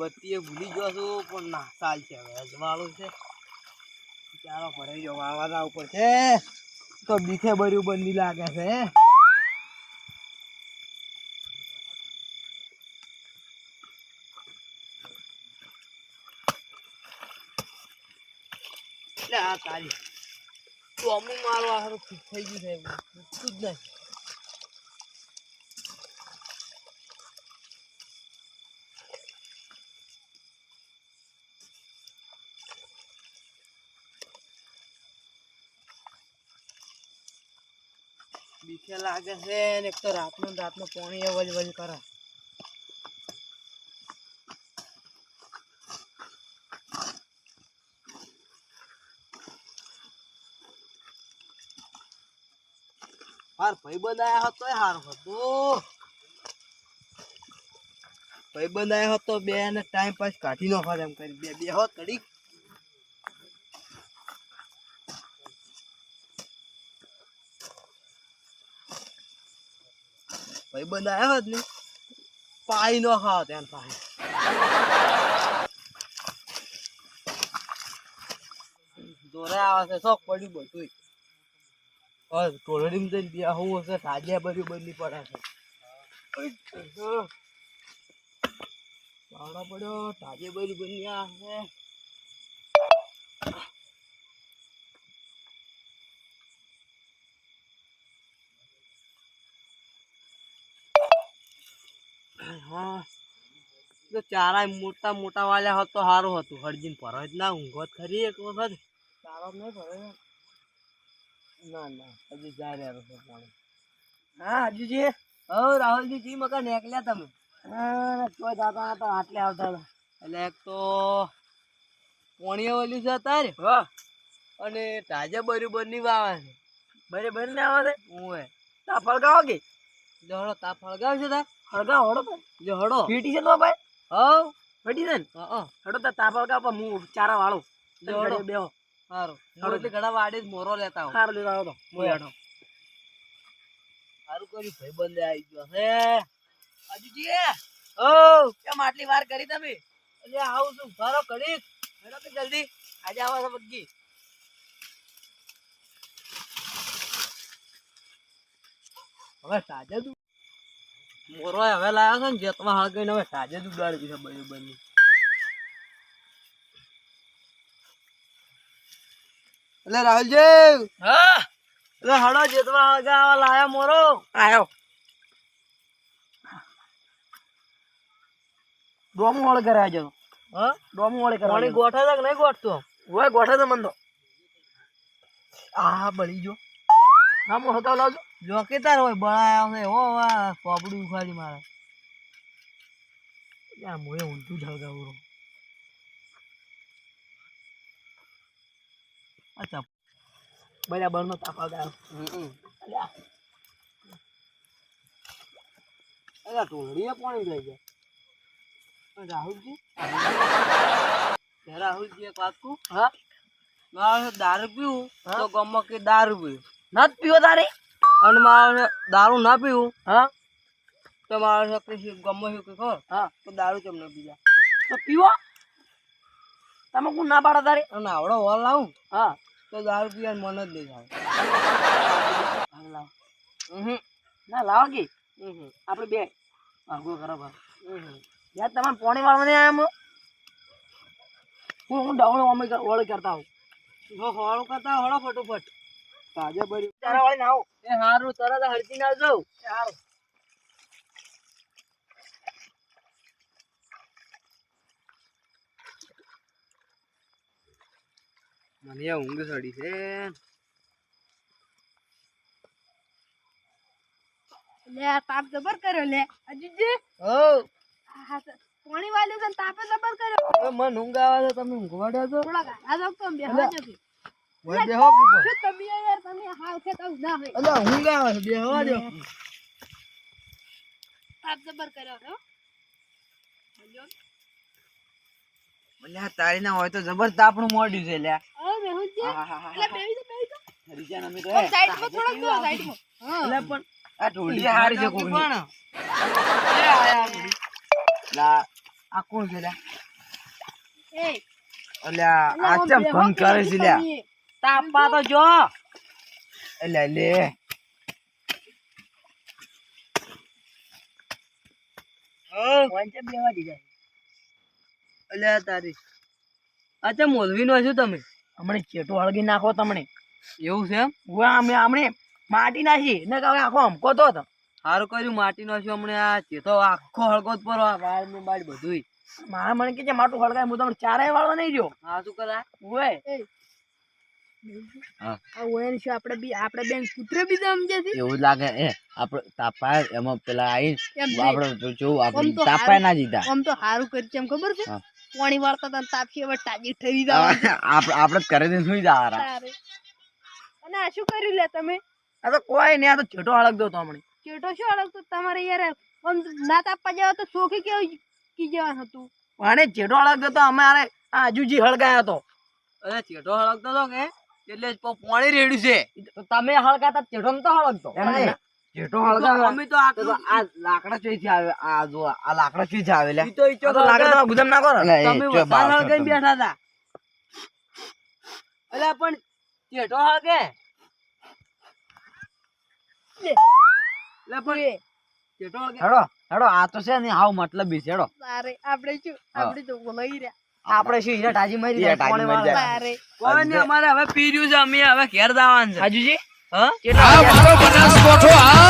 બત્તી ભૂલી ગયો છું, પણ ના, ચાલ છે, હવે અજવાળું છે. ચાલો ભરાઈ જાવ વાવાના ઉપર છે. તો બીખે બર્યું બંદી લાગે છે. એટલે આ તારી. તો અમુક મારવા હારું થઈ ગયું છે તું જ નહીં. બીકે લાગે છે એક તો રાતનું રાતનું પાણી અવલ વલ કરે. હાર ભાઈબંધ આવ્યા હતો હાર ભાઈ ભાઈબંધ આયા હતો બે ને ટાઈમ પાસ કાઢી નાખો એમ કરી બે બે હોત કડી ભાઈબંધ આવ્યા હોત ને પાઈ નો ખાવ ત્યાં પાસે. જોરે આવે છે, શોખ પડ્યું બધું બસમાં જઈને બે હું હશે તાજે બધું બની પડે છે. પાવડા પડ્યો તાજે બધું બની આ છે હા. તો ચારા મોટા મોટા વાળા હોત તો સારું હતું. હરજીન ભરવા જ ના ઊંઘોત ખરી એક વખત. ચારો નહીં ભરે ના ના હજી જાય રહ્યા છે પાણી. હા હજુજી હો રાહુલજી જી મકા નીકળ્યા તમે? હા કોઈ દાતા હતા આટલે આવતા હતા. એટલે એક તો પોણીએ ઓલ્યું છે તારે હા. અને તાજા બરોબરની વાવે છે. બરોબર ને આવે છે? ઓએ તા ફળગાવો કે? દોડો હળો તા ફળગાવ છે તા ફળગાવ હળો જો હળો પીટી છે તો ભાઈ? હવ. પીટી છે ને? હળો તા તા ફળગાવ પણ હું ચારા વાળો. જો હળો બેહો. સારું. હળો એટલે ઘણા વાડે મોરો લેતા હું સારું લેતા આવો તો. મોય હળો સારું કર્યું ભાઈ બંદે આવી ગયો હે આજુજી ઓ કેમ આટલી વાર કરી તમે? એટલે આવું છું. સારો કરી હેડો તો જલ્દી. આજે આવો છો બગ્ગી હવે સાજા તું મોરો હવે લાવ્યો છે ને જેતમાં હળગઈને હવે સાજે તું ગાડી છે બની બની. એટલે રાહુલજી હા? એટલે હળો જેતમાં હળગાવા લાયા મોરો. આયો. ડોમું વાળે કરે આજે. હા? ડોમું વાળે કરે નહીં ગોઠતો? હોય ગોઠા છે મન તો આ બળી જો ના મોટો તો લાવજો. જો કે તાર હોય બળાયા છે વાહ પોપડું ઉખાડી મારે. યા મોએ ઊંધું જ હળગાવું અચ્છા. બરાબર નો તાપા ગાયો અલ્યા. ટોળીએ પાણી લઈ જાય રાહુલજી. રાહુલજી એક વાત કહું? હા? દારૂ પીવું તો ગમો કે દારૂ પીવું. નત પીવો તારે? અને મારે દારૂ ના પીવું? હા? તો મારે કઈ ગમો કે ખબર? હા. તો દારૂ ચમ ન પીજા તો પીવો. તમે કોણ ના પાડો તારે? અને આવડો હોલ લાવું? હા. તો દારૂ પીવાનું મન જ નહીં થાય લાવ. ના લાવો કે આપણે બે. આગો ખરાબ યાર તમારે પોણી વાળવા નહીં આયા હું હું ડાઉન અમે ઓળ કરતા હો હોળો કરતા હોળો ફટોફટ. તાજે બરી તારા વાળી નાવ એ હારું તરત હરજી ના જાવ એ હારું. મને આ ઊંઘ સડી છે. લે તાપ જબર કર્યો લે. અજીજી હો. પાણી વાલ્યું છે તાપે જબર કર્યો. હવે મને ઊંઘ આવે છે તમે ઊંઘવાડ્યા છો? થોડા ગાડા દો તો બેહવા અલા. જશે હોય બેહો પીપો શું તમે યાર તમે હાલ છે તો ના હોય. અલા ઊંઘ આવે છે દો તાપ જબર કર્યો હો. બોલ્યો આ તારી ના હોય તો જબર તાપણું મોડ્યું છે લ્યા. હવે બેહું જ એટલે બેહી તો બેહી તો હરીજાન અમે તો આમ સાઈડમાં થોડોક બેહો, સાઈડમાં. હા. એટલે પણ આ ઢોલી હારી છે લા આ કોણ છે લ્યા? એ. અલ્યા આ ચમ ફોન કરે છે લ્યા? તાપા તો જો. અલ્યા લે. વાંચે બેવા દીધા? અલ્યા તારી. અચ્છા મોલવી નો છો તમે? હમણે ચેટો હળગી નાખો તમને? એવું છે એમ? ઉવા અમે હમણે માટી નાખી. ને કહે આખો હમકો તો હતો. સારું કર્યું માટી નાખ્યું હમણે આ. ચેતો આખો હળગો જ પર વાળ ને બાળ બધું મારા મને કે માટું હળગાય હું તમને ચારે વાળવા નહીં જો હા શું કરા હા. આ ઓયન છે આપણે બી આપણે બેંક પુત્ર બી સમજે છે. એવું લાગે એ આપણે તાપાય એમાં પેલા આઈ આપણે જોવું આપણે તાપાય ના જીતા આમ તો હારું કરી છે એમ ખબર છે? પાણી વાળતા હતા ને હવે તાજી ઠરી જવા આપણે આપણે કરે દે સુઈ જા અને આ શું કર્યું લે તમે? આ તો કોઈ નહીં આ તો ચેટો હળગતો હતો હમણે. ચેટો શું હળગતો તમારે યાર આમ ના તાપવા જાવ તો સોખી કેવું કી જવાનું હતું? અને ચેટો હળગતો હતો અમારે આ આજુજી હળગાયો હતો. અરે ચેટો હળગતો તો કે એટલે પોણી પ- પાણી રેડ્યું છે. તમે હળગાતા ચેટો તો હળગતો. હળગાવે અમે તો આ લાકડા ચોઈથી આવે આ જો આ લાકડા ચોઈથી આવે લે. ઈ તો ગુદમ ના. કરો તમે. બેઠા હતા. પણ ચેટો હળગે. એટલે પણ એ હળગે. હેડો હેડો આ તો છે ને હાવ મતલબ બી છે હેડો. આપણે શું. આપણે તો બોલાઈ રહ્યા. આપણે શું હીરા ટાજી મારી જાય, ટાજી મારી જાય. નહીં અમારે હવે પીર્યું છે અમે હવે ઘેર જવાનું છે. હાજુજી? હા? કેટલા બનાસ કોઠો આ